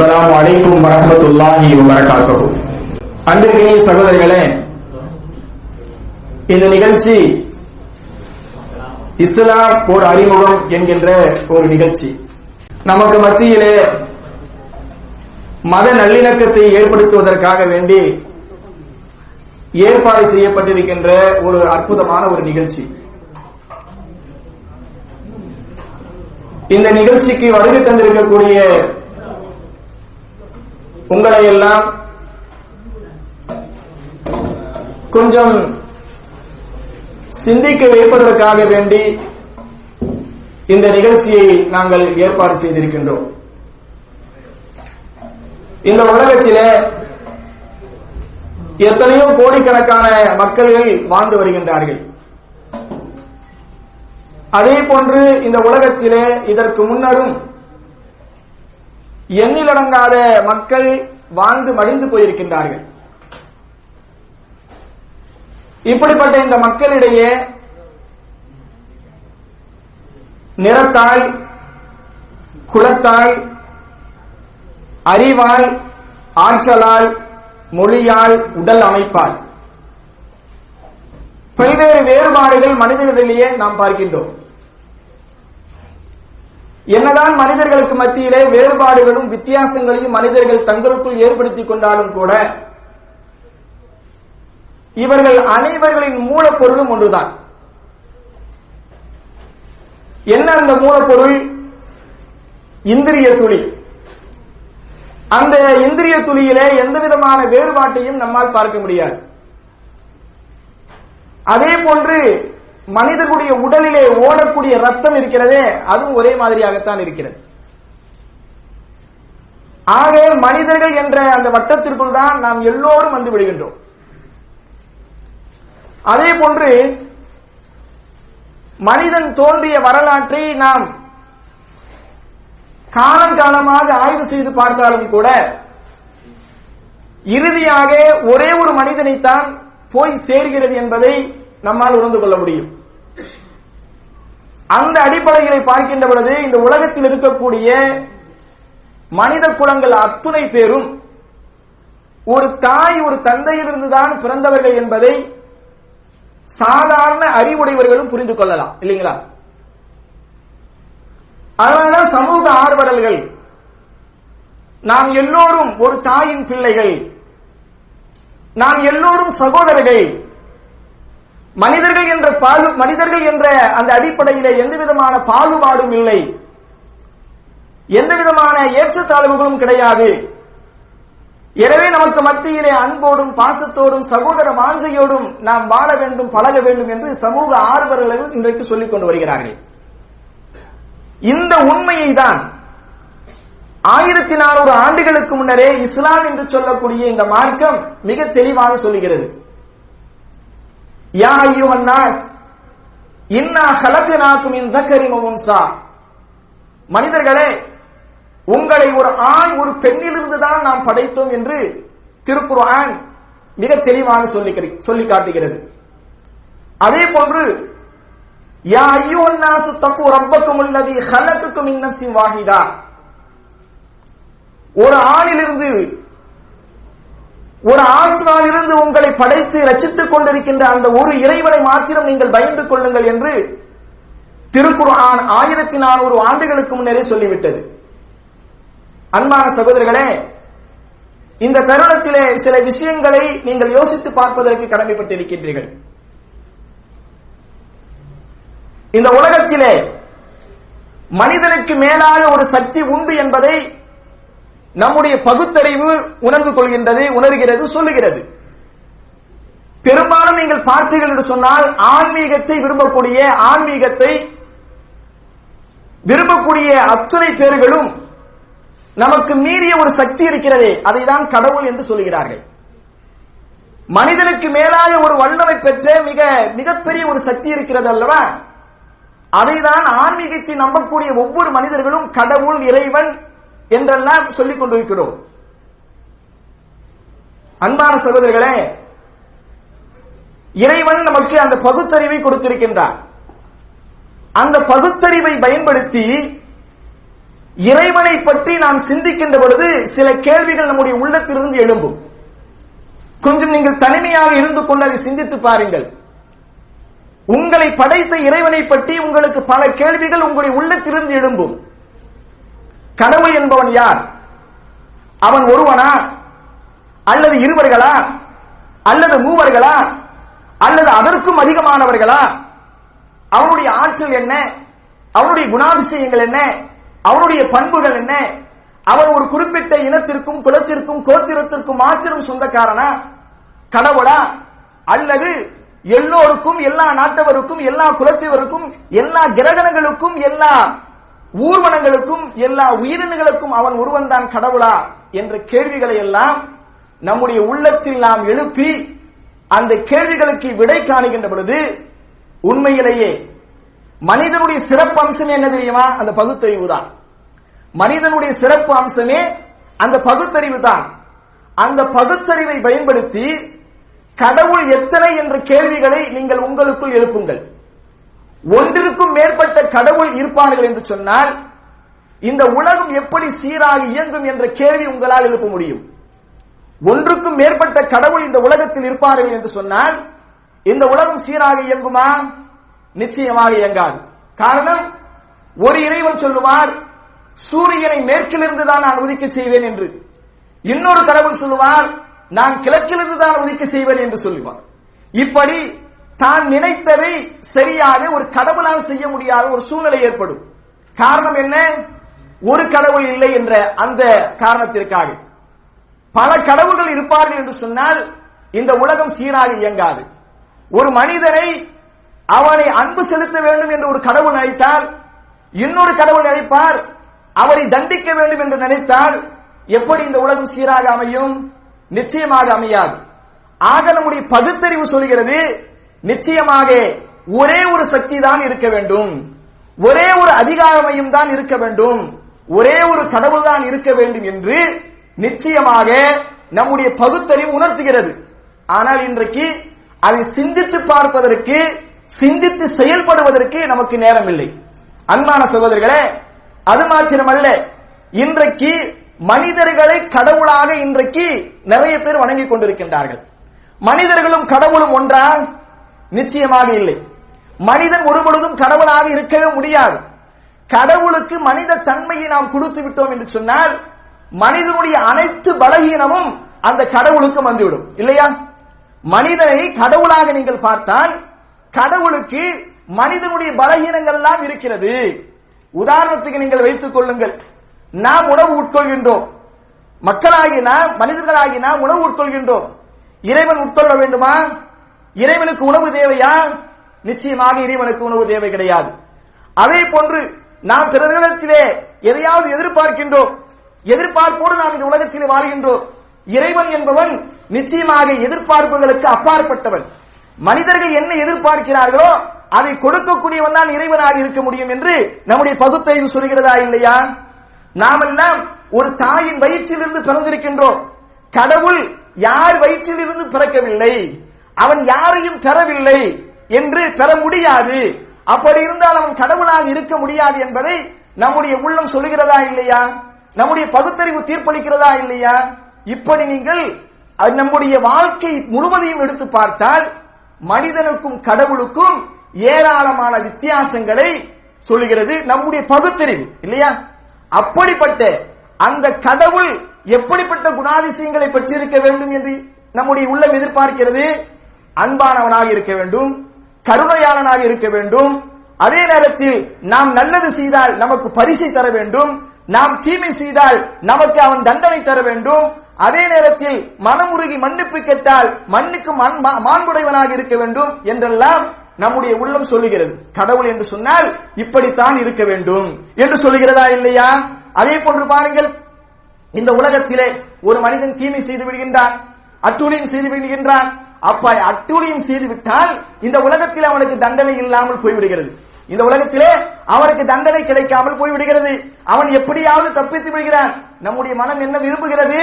அஸ்ஸலாமு அலைக்கும் வரமத்துல்லாஹி வபரகாத்துஹு. அன்பிற்கினிய சகோதரிகளே இந்த நிகழ்ச்சி இஸ்லாம் ஒரு அறிமுகம் என்கின்ற ஒரு நிகழ்ச்சி. நமக்கு மத்தியிலே மத நல்லிணக்கத்தை ஏற்படுத்துவதற்காக வேண்டி ஏற்பாடு செய்யப்பட்டிருக்கின்ற ஒரு அற்புதமான ஒரு நிகழ்ச்சி. இந்த நிகழ்ச்சிக்கு வருகை தந்திருக்கக்கூடிய உங்களை எல்லாம் கொஞ்சம் சிந்திக்க வைப்பதற்காக வேண்டி இந்த நிகழ்ச்சியை நாங்கள் ஏற்பாடு செய்திருக்கின்றோம். இந்த உலகத்தில் எத்தனையோ கோடிக்கணக்கான மக்கள்கள் வாழ்ந்து வருகின்றார்கள். அதே போன்று இந்த உலகத்திலே இதற்கு முன்னரும் எண்ணிலடங்காத மக்கள் வாழ்ந்து மடிந்து போயிருக்கின்றார்கள். இப்படிப்பட்ட இந்த மக்களிடையே நிறத்தால் குலத்தால் அறிவால் ஆற்றலால் மொழியால் உடல் அமைப்பால் பல்வேறு வேறுபாடுகள் மனிதர்களிடையே நாம் பார்க்கின்றோம். என்னதான் மனிதர்களுக்கு மத்தியிலே வேறுபாடுகளும் வித்தியாசங்களையும் மனிதர்கள் தங்களுக்குள் ஏற்படுத்திக் கொண்டாலும் கூட இவர்கள் அனைவர்களின் மூலப்பொருளும் ஒன்றுதான். என்ன அந்த மூலப்பொருள்? இந்திரிய துளி. அந்த இந்திரிய துளியிலே எந்த விதமான வேறுபாட்டையும் நம்மால் பார்க்க முடியாது. அதே போன்று மனிதர்களுடைய உடலிலே ஓடக்கூடிய ரத்தம் இருக்கிறதே அதுவும் ஒரே மாதிரியாகத்தான் இருக்கிறது. ஆக மனிதர்கள் என்ற அந்த வட்டத்திற்குள் தான் நாம் எல்லோரும் வந்து விடுகின்றோம். அதே போன்று மனிதன் தோன்றிய வரலாற்றை நாம் காலங்காலமாக ஆய்வு செய்து பார்த்தாலும் கூட இறுதியாக ஒரே ஒரு மனிதனைத்தான் போய் சேர்கிறது என்பதை நம்மால் உணர்ந்து கொள்ள முடியும். அந்த அடிப்படைகளை பார்க்கின்ற பொழுது இந்த உலகத்தில் இருக்கக்கூடிய மனித குலங்கள் அத்துணை பேரும் ஒரு தாய் ஒரு தந்தையிலிருந்துதான் பிறந்தவர்கள் என்பதை சாதாரண அறிவுடையவர்களும் புரிந்து கொள்ளலாம் இல்லைங்களா? அதனாலதான் சமூக ஆர்வலர்கள் நாம் எல்லோரும் ஒரு தாயின் பிள்ளைகள் நாம் எல்லோரும் சகோதரர்கள் மனிதர்கள் என்ற பாகு மனிதர்கள் என்ற அந்த அடிப்படையிலே எந்த விதமான பாகுபாடும் இல்லை. எந்த விதமான ஏற்றத்தாழ்வுகளும் கிடையாது. எனவே நமக்கு மத்தியிலே அன்போடும் பாசத்தோடும் சகோதர வாஞ்சையோடும் நாம் வாழ வேண்டும் பழக வேண்டும் என்று சமூக ஆர்வலர்கள் இன்றைக்கு சொல்லிக் கொண்டு வருகிறார்கள். இந்த உண்மையை தான் ஆயிரத்தி நானூறு ஆண்டுகளுக்கு முன்னரே இஸ்லாம் என்று சொல்லக்கூடிய இந்த மார்க்கம் மிக தெளிவாக சொல்லுகிறது. யா ஐயுஹன்னாஸ் இன்னா கலக்குனாக்கும் இந்த கரிமவுன்சா மனிதர்களே உங்களை ஒரு ஆண் ஒரு பெண்ணிலிருந்து தான் நாம் படைத்தோம் என்று திருக்குர்ஆன் மிக தெளிவாக சொல்லி சொல்லி காட்டுகிறது. அதே போன்று யா ஐயுஹன்னாசு தக்கு ரப்பக்கும் உள்ளதி ஹலத்துக்கும் மின் நஃப்ஸின் வாஹிதா. ஒரு ஆணிலிருந்து ஒரு ஆத்மாவிலிருந்து உங்களை படைத்து ரச்சித்துக் கொண்டிருக்கின்ற அந்த ஒரு இறைவனை மாத்திரம் நீங்கள் பயந்து கொள்ளுங்கள் என்று திருக்குர்ஆன் ஆயிரத்தி நானூறு ஆண்டுகளுக்கு முன்னரே சொல்லிவிட்டது. அன்பான சகோதரர்களே இந்த தருணத்திலே சில விஷயங்களை நீங்கள் யோசித்து பார்ப்பதற்கு கடமைப்பட்டிருக்கின்றீர்கள். இந்த உலகத்திலே மனிதனுக்கு மேலாக ஒரு சக்தி உண்டு என்பதை நம்முடைய பகுத்தறிவு உணர்ந்து கொள்கின்றது உணர்கிறது சொல்லுகிறது. பெரும்பாலும் நீங்கள் பார்த்தீர்கள் என்று சொன்னால் ஆன்மீகத்தை விரும்பக்கூடிய ஆன்மீகத்தை விரும்பக்கூடிய அத்துணை பேர்களும் நமக்கு மீறிய ஒரு சக்தி இருக்கிறதே அதை தான் கடவுள் என்று சொல்லுகிறார்கள். மனிதனுக்கு மேலாக ஒரு வல்லமை பெற்ற மிக மிகப்பெரிய ஒரு சக்தி இருக்கிறது அல்லவா? அதை தான் ஆன்மீகத்தை நம்பக்கூடிய ஒவ்வொரு மனிதர்களும் கடவுள் இறைவன் என்றெல்லாம் சொல்லிக் கொண்டிருக்கிறோம். அன்பான சகோதரர்களே இறைவன் நமக்கு அந்த பகுத்தறிவை கொடுத்திருக்கின்றான். அந்த பகுத்தறிவை பயன்படுத்தி இறைவனை பற்றி நாம் சிந்திக்கின்ற பொழுது சில கேள்விகள் நம்முடைய உள்ளத்திலிருந்து எழும்பும். கொஞ்சம் நீங்கள் தனிமையாக இருந்து கொண்டு அதை சிந்தித்து பாருங்கள். உங்களை படைத்த இறைவனை பற்றி உங்களுக்கு பல கேள்விகள் உங்களுடைய உள்ளத்திலிருந்து எழும்பும். கடவுள் என்பவன் யார்? அவன் ஒருவனா? அல்லது இருவர்களா? அல்லது மூவர்களா? அல்லது அதற்கும் அதிகமானவர்களா? அவனுடைய ஆற்றல் என்ன? அவனுடைய குணாதிசயங்கள் என்ன? அவனுடைய பண்புகள் என்ன? அவன் ஒரு குறிப்பிட்ட இனத்திற்கும் குலத்திற்கும் கோத்திரத்திற்கும் மாத்திரம் சொந்தக்காரனா? கடவுளா? அல்லது எல்லோருக்கும் எல்லா நாட்டவருக்கும் எல்லா குலத்தவருக்கும் எல்லா கிரகணங்களுக்கும் எல்லா ஊர்வனங்களுக்கும் எல்லா உயிரினங்களுக்கும் அவன் ஒருவன் தான் கடவுளா என்ற கேள்விகளை எல்லாம் நம்முடைய உள்ளத்தில் நாம் எழுப்பி அந்த கேள்விகளுக்கு விடை காணுகின்ற பொழுது உண்மையிலேயே மனிதனுடைய சிறப்பு அம்சமே என்ன தெரியுமா? அந்த பகுத்தறிவு தான். மனிதனுடைய சிறப்பு அம்சமே அந்த பகுத்தறிவு தான். அந்த பகுத்தறிவை பயன்படுத்தி கடவுள் எத்தனை என்ற கேள்விகளை நீங்கள் உங்களுக்குள் எழுப்புங்கள். ஒன்றிற்கும் மேற்பட்ட கடவுள் இருப்பார்கள் என்று சொன்னால் இந்த உலகம் எப்படி சீராக இயங்கும் என்ற கேள்வி உங்களால் எழுப்ப முடியும். ஒன்றுக்கும் மேற்பட்ட கடவுள் இந்த உலகத்தில் இருப்பார்கள் என்று சொன்னால் இந்த உலகம் சீராக இயங்குமா? நிச்சயமாக இயங்காது. காரணம் ஒரு இறைவன் சொல்லுவார் சூரியனை மேற்கிலிருந்து தான் நான் உதிக்க செய்வேன் என்று. இன்னொரு கடவுள் சொல்லுவார் நான் கிழக்கிலிருந்து தான் உதிக்க செய்வேன் என்று சொல்லுவார். இப்படி தான் நினைத்ததை சரியாக ஒரு கடவுளால் செய்ய முடியாத ஒரு சூழ்நிலை ஏற்படும். காரணம் என்ன? ஒரு கடவுள் இல்லை என்ற அந்த காரணத்திற்காக. பல கடவுள்கள் இருப்பார்கள் என்று சொன்னால் இந்த உலகம் சீராக இயங்காது. ஒரு மனிதனை அவனை அன்பு செலுத்த வேண்டும் என்று ஒரு கடவுள் நினைத்தால் இன்னொரு கடவுள் நினைப்பார் அவரை தண்டிக்க வேண்டும் என்று நினைத்தால் எப்படி இந்த உலகம் சீராக அமையும்? நிச்சயமாக அமையாது. ஆக நம்முடைய பகுத்தறிவு சொல்கிறது நிச்சயமாக ஒரே ஒரு சக்தி தான் இருக்க வேண்டும். ஒரே ஒரு அதிகாரமையும் தான் இருக்க வேண்டும். ஒரே ஒரு கடவுள் தான் இருக்க வேண்டும் என்று நிச்சயமாக நம்முடைய பகுத்தறிவு உணர்த்துகிறது. ஆனால் இன்றைக்கு அதை சிந்தித்து பார்ப்பதற்கு சிந்தித்து செயல்படுவதற்கு நமக்கு நேரம் இல்லை அன்பான சகோதரர்களே அது மாத்திரமல்ல. இன்றைக்கு மனிதர்களை கடவுளாக இன்றைக்கு நிறைய பேர் வணங்கிக் கொண்டிருக்கின்றார்கள். மனிதர்களும் கடவுளும் ஒன்றா? நிச்சயமாக இல்லை. மனிதன் ஒருபொழுதும் கடவுளாக இருக்கவே முடியாது. கடவுளுக்கு மனித தன்மையை நாம் கொடுத்து விட்டோம் என்று சொன்னால் மனிதனுடைய அனைத்து பலகீனமும் அந்த கடவுளுக்கு வந்துவிடும். இல்லையா? மனிதனை கடவுளாக நீங்கள் பார்த்தால் கடவுளுக்கு மனிதனுடைய பலகீனங்கள் எல்லாம் இருக்கிறது. உதாரணத்துக்கு நீங்கள் வைத்துக் கொள்ளுங்கள். நாம் உணவு உட்கொள்கின்றோம். மக்களாகி நாம் மனிதர்களாகி நாம் உணவு உட்கொள்கின்றோம். இறைவன் உட்கொள்ள வேண்டுமா? இறைவனுக்கு உணவு தேவையா நிச்சயமாக இறைவனுக்கு உணவு தேவை கிடையாது. அதே போன்று நாம் பிறரிடத்திலே எதையாவது எதிர்பார்க்கின்றோம். எதிர்பார்ப்போடு நாம் இந்த உலகத்திலே வாழ்கின்றோம். இறைவன் என்பவன் நிச்சயமாக எதிர்பார்ப்புகளுக்கு அப்பாற்பட்டவன். மனிதர்கள் என்ன எதிர்பார்க்கிறார்களோ அதை கொடுக்கக்கூடியவன் தான் இறைவனாக இருக்க முடியும் என்று நம்முடைய பகுத்தறிவு சொல்கிறதா இல்லையா? நாமெல்லாம் ஒரு தாயின் வயிற்றிலிருந்து பிறந்திருக்கின்றோம். கடவுள் யார் வயிற்றிலிருந்து பிறக்கவில்லை? அவன் யாரையும் பெறவில்லை என்று பெற முடியாது. அப்படி இருந்தால் அவன் கடவுளாக இருக்க முடியாது என்பதை நம்முடைய உள்ளம் சொல்லுகிறதா இல்லையா? நம்முடைய பகுத்தறிவு தீர்ப்பளிக்கிறதா இல்லையா? இப்படி நீங்கள் நம்முடைய வாழ்க்கை முழுவதையும் எடுத்து பார்த்தால் மனிதனுக்கும் கடவுளுக்கும் ஏராளமான வித்தியாசங்களை சொல்லுகிறது நம்முடைய பகுத்தறிவு இல்லையா? அப்படிப்பட்ட அந்த கடவுள் எப்படிப்பட்ட குணாதிசயங்களை பெற்றிருக்க வேண்டும் என்று நம்முடைய உள்ளம் எதிர்பார்க்கிறது? அன்பானவனாக இருக்க வேண்டும் கருணையாளனாக இருக்க வேண்டும். அதே நேரத்தில் நாம் நல்லது செய்தால் நமக்கு பரிசை தர வேண்டும். நாம் தீமை செய்தால் நமக்கு அவன் தண்டனை தர வேண்டும். அதே நேரத்தில் மனமுருகி மன்னிப்பு கேட்டால் மண்ணுக்கு மண்- மாண்புடையவனாக இருக்க வேண்டும் என்றெல்லாம் நம்முடைய உள்ளம் சொல்லுகிறது. கடவுள் என்று சொன்னால் இப்படித்தான் இருக்க வேண்டும். என்று சொல்லுகிறதா இல்லையா? அதே போன்று பாருங்கள் இந்த உலகத்திலே ஒரு மனிதன் தீமை செய்து விடுகின்றான் அட்டூழியம் செய்து விடுகின்றான் அப்ப அட்டூழியம் செய்து விட்டால் இந்த உலகத்தில் அவனுக்கு தண்டனை இல்லாமல் போய்விடுகிறது. இந்த உலகத்திலே அவனுக்கு தண்டனை கிடைக்காமல் போய்விடுகிறது. அவன் எப்படியாவது தப்பித்து விடுகிறான். நம்முடைய மனம் என்ன விரும்புகிறது?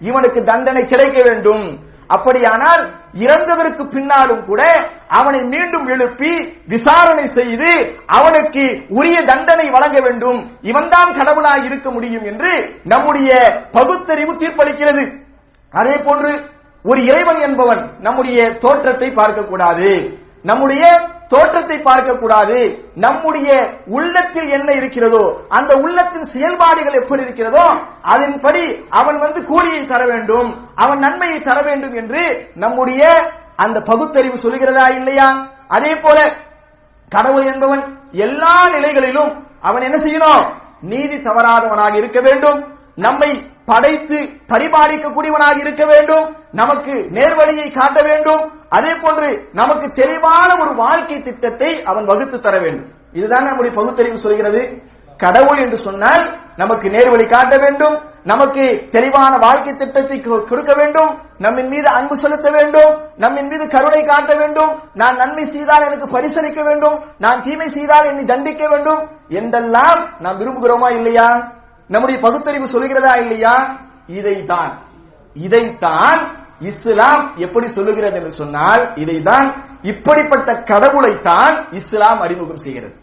இவனுக்கு தண்டனை கிடைக்க வேண்டும். அப்படியானால் இறந்ததற்கு பின்னாலும் கூட அவனை மீண்டும் எழுப்பி விசாரணை செய்து அவனுக்கு உரிய தண்டனை வழங்க வேண்டும். இவன்தான் கடவுளாய் இருக்க முடியும் என்று நம்முடைய பகுத்தறிவு தீர்ப்பளிக்கிறது. அதே போன்று ஒரு இறைவன் என்பவன் நம்முடைய தோற்றத்தை பார்க்கக்கூடாது. நம்முடைய தோற்றத்தை பார்க்கக்கூடாது. நம்முடைய உள்ளத்தில் என்ன இருக்கிறதோ அந்த உள்ளத்தின் செயல்பாடுகள் எப்படி இருக்கிறதோ அதன்படி அவன் வந்து கூலியை தர வேண்டும். அவன் நன்மையை தர வேண்டும் என்று நம்முடைய அந்த பகுத்தறிவு சொல்லுகிறதா இல்லையா? அதே போல கடவுள் என்பவன் எல்லா நிலைகளிலும் அவன் என்ன செய்யணும்? நீதி தவறாதவனாக இருக்க வேண்டும். நம்மை படைத்து பரிபாலிக்கக்கூடியவனாக இருக்க வேண்டும். நமக்கு நேர்வழியை காட்ட வேண்டும். அதே போன்று நமக்கு தெளிவான ஒரு வாழ்க்கை திட்டத்தை அவன் வகுத்து தர வேண்டும். இதுதான் நம்முடைய பகுத்தறிவு சொல்கிறது. கடவுள் என்று சொன்னால் நமக்கு நேர்வழி காட்ட வேண்டும். நமக்கு தெளிவான வாழ்க்கை திட்டத்தை கொடுக்க வேண்டும். நம்மின் மீது அன்பு செலுத்த வேண்டும். நம்மின் மீது கருணை காட்ட வேண்டும். நான் நன்மை செய்தால் எனக்கு பரிசளிக்க வேண்டும். நான் தீமை செய்தால் என்னை தண்டிக்க வேண்டும். என்றெல்லாம் நாம் விரும்புகிறோமா இல்லையா? நம்முடைய பகுத்தறிவு சொல்கிறதா இல்லையா? இதைத்தான். இதைத்தான் இஸ்லாம் எப்படி சொல்லுகிறது என்று சொன்னால் இதைதான் இப்படிப்பட்ட கடவுளைத்தான் இஸ்லாம் அறிமுகம் செய்கிறது.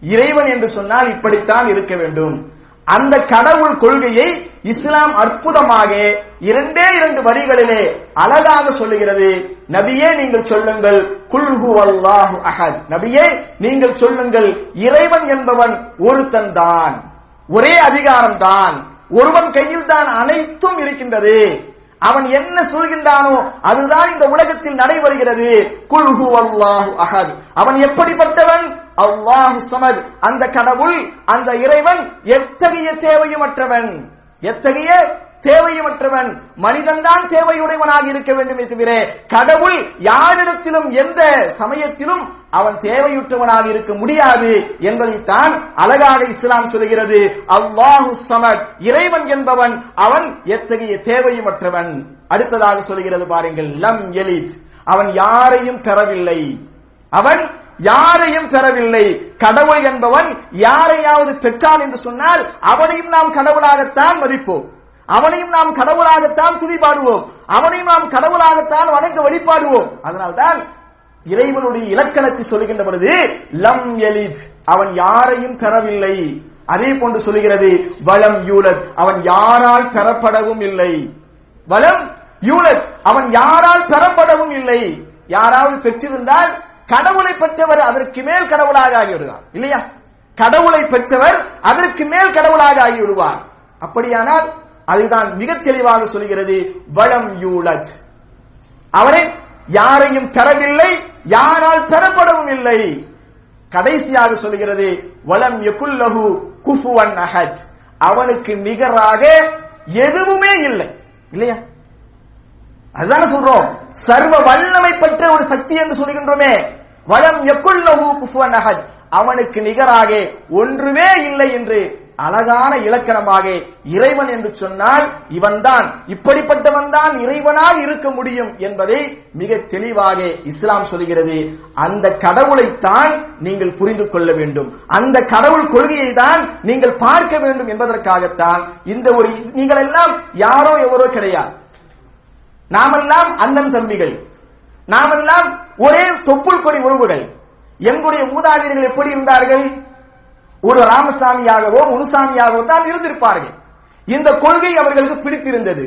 இறைவன் என்று சொன்னால் இப்படித்தான் இருக்க வேண்டும். அந்த கடவுள் கொள்கையை இஸ்லாம் அற்புதமாக இரண்டே இரண்டு வரிகளிலே அழகாக சொல்லுகிறது. நபியே நீங்கள் சொல்லுங்கள் குல்ஹு அல்லாஹு அஹத். நபியே நீங்கள் சொல்லுங்கள் இறைவன் என்பவன் ஒருத்தன் தான். ஒரே அதிகாரம் தான் ஒருவன் கையில் தான் அனைத்தும் இருக்கின்றது. அவன் என்ன சொல்கின்றானோ அதுதான் இந்த உலகத்தில் நடைபெறுகிறது. குல்ஹு அல்லாஹு அஹத். அவன் எப்படிப்பட்டவன்? அல்லாஹு சமத். அந்த கடவுள் அந்த இறைவன் எத்தகைய தேவையுமற்றவன்? எத்தகைய தேவையுமற்றவன்? மனிதன்தான் தேவையுடையவனாக இருக்க வேண்டுமே தவிர கடவுள் யாரிடத்திலும் எந்த சமயத்திலும் அவன் தேவையுற்றவனாக இருக்க முடியாது என்பதைத்தான் அழகாக இஸ்லாம் சொல்கிறது அல்லாஹு சமத் இறைவன் என்பவன் அவன் எத்தகைய தேவையுமற்றவன்? அடுத்ததாக சொல்கிறது பாருங்கள் லம் எலித் அவன் யாரையும் பெறவில்லை அவன் யாரையும் பெறவில்லை கடவுள் என்பவன் யாரையாவது பெற்றான் என்று சொன்னால் அவனையும் நாம் கடவுளாகத்தான் மதிப்போம். அவனையும் நாம் கடவுளாகத்தான் துதிபாடுவோம். அவனையும் நாம் கடவுளாகத்தான் வணங்க வழிபாடுவோம். அதனால்தான் இறைவனுடைய இலக்கணத்தை சொல்லுகின்ற பொழுது லம் எலித் அவன் யாரையும் பெறவில்லை. அதே போன்று சொல்லுகிறது வளம் யூலத் அவன் யாரால் பெறப்படவும் இல்லை. வளம் யூலத் அவன் யாரால் பெறப்படவும் இல்லை. யாராவது பெற்றிருந்தால் கடவுளை பெற்றவர் அதற்கு மேல் கடவுளாக ஆகிவிடுவார். இல்லையா? கடவுளை பெற்றவர் அதற்கு மேல் கடவுளாக ஆகிவிடுவார். அப்படியானால் அதுதான் மிக தெளிவாக சொல்கிறது வளம் யூலத். அவரை யாரையும் பெறவில்லை யாரால் பெறப்படவும் இல்லை. கடைசியாக சொல்கிறது வலம் யகுல்லஹு குஃபுவன் அஹத். அவனுக்கு நிகராக எதுவுமே இல்லை. இல்லையா? அதுதானே சொல்றோம். சர்வ வல்லமை பெற்ற ஒரு சக்தி என்று சொல்கின்றோமே. வலம் யகுல்லஹு குஃபுவன் அஹத். அவனுக்கு நிகராக ஒன்றுமே இல்லை என்று அழகான இலக்கணமாக இறைவன் என்று சொன்னால் இவன்தான். இப்படிப்பட்டவன் தான் இறைவனாக இருக்க முடியும் என்பதை மிக தெளிவாக இஸ்லாம் சொல்கிறது. அந்த கடவுளைத்தான் நீங்கள் புரிந்து கொள்ள வேண்டும். அந்த கடவுள் கொள்கையை தான் நீங்கள் பார்க்க வேண்டும் என்பதற்காகத்தான் இந்த ஒரு நீங்கள் எல்லாம் யாரோ எவரோ கிடையாது. நாமெல்லாம் அண்ணன் தம்பிகள். நாமெல்லாம் ஒரே தொப்புள் கொடி உறவுகள். எங்களுடைய மூதாதையர்கள் எப்படி இருந்தார்கள்? ஒரு ராமசாமியாகவோ முனுசாமியாகவோ தான் இருந்திருப்பார்கள். இந்த கொள்கை அவர்களுக்கு பிடித்திருந்தது.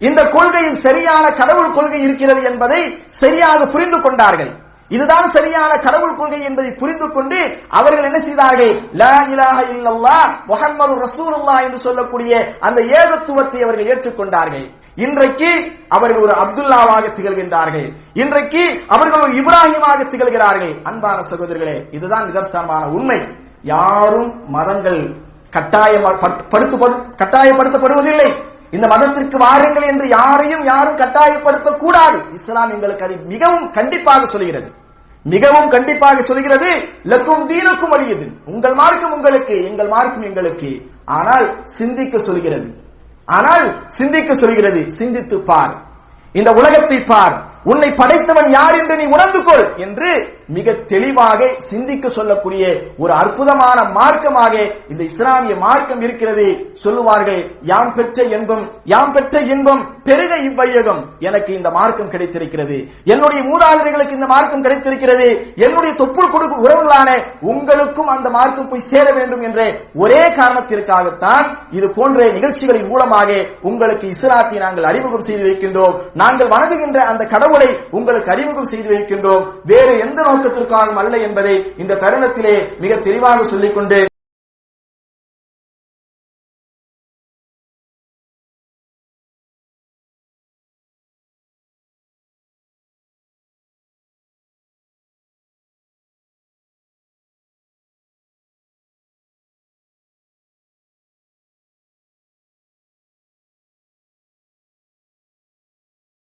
இந்த கொள்கையில் சரியான கடவுள் கொள்கை இருக்கிறது என்பதை சரியாக புரிந்து கொண்டார்கள். இதுதான் சரியான கடவுள் கொள்கை என்பதை புரிந்து கொண்டு அவர்கள் என்ன செய்தார்கள்? லா இலாஹ இல்லல்லாஹ் முஹம்மது ரசூலுல்லாஹ் என்று சொல்லக்கூடிய அந்த ஏகத்துவத்தை அவர்கள் ஏற்றுக்கொண்டார்கள். இன்றைக்கு அவர்கள் ஒரு அப்துல்லாவாக திகழ்கின்றார்கள். இன்றைக்கு அவர்கள் ஒரு இப்ராஹிமாக திகழ்கிறார்கள். அன்பான சகோதரர்களே இதுதான் நிதர்சனமான உண்மை. யாரும் மதங்கள் கட்டாயம் கட்டாயப்படுத்தப்படுவதில்லை. இந்த மதத்திற்கு வாருங்கள் என்று யாரையும் யாரும் கட்டாயப்படுத்த கூடாது இஸ்லாம் எங்களுக்கு அதை மிகவும் கண்டிப்பாக சொல்கிறது. மிகவும் கண்டிப்பாக சொல்கிறது லக்கும் தீனுக்கும் வழியது உங்கள் மார்க்கும் உங்களுக்கு எங்கள் மார்க்கும் எங்களுக்கு. ஆனால் சிந்திக்க சொல்கிறது. ஆனால் சிந்திக்க சொல்கிறது சிந்தித்து பார். இந்த உலகத்தை பார். உன்னை படைத்தவன் யார் என்று நீ உணர்ந்து கொள் என்று மிக தெளிவாக சிந்திக்க சொல்லக்கூடிய ஒரு அற்புதமான மார்க்கமாக இந்த இஸ்லாமிய மார்க்கம் இருக்கிறது. சொல்லுவார்கள் யாம் பெற்ற இன்பம் யாம் பெற்ற இன்பம் பெருக இவ்வையகம். எனக்கு இந்த மார்க்கம் கிடைத்திருக்கிறது. என்னுடைய மூதாதையர்களுக்கு இந்த மார்க்கம் கிடைத்திருக்கிறது. என்னுடைய தொப்புள் கொடுக்கும் உறவுகளான உங்களுக்கும் அந்த மார்க்கம் போய் சேர வேண்டும் என்ற ஒரே காரணத்திற்காகத்தான் இது போன்ற நிகழ்ச்சிகளின் மூலமாக உங்களுக்கு இஸ்லாத்தை நாங்கள் அறிமுகம் செய்து வைக்கின்றோம். நாங்கள் வணங்குகின்ற அந்த கடவுளை உங்களுக்கு அறிமுகம் செய்து வைக்கின்றோம். வேறு எந்த நோக்கத்திற்காகவும் அல்ல என்பதை இந்த தருணத்திலே மிக தெளிவாக சொல்லிக்கொண்டு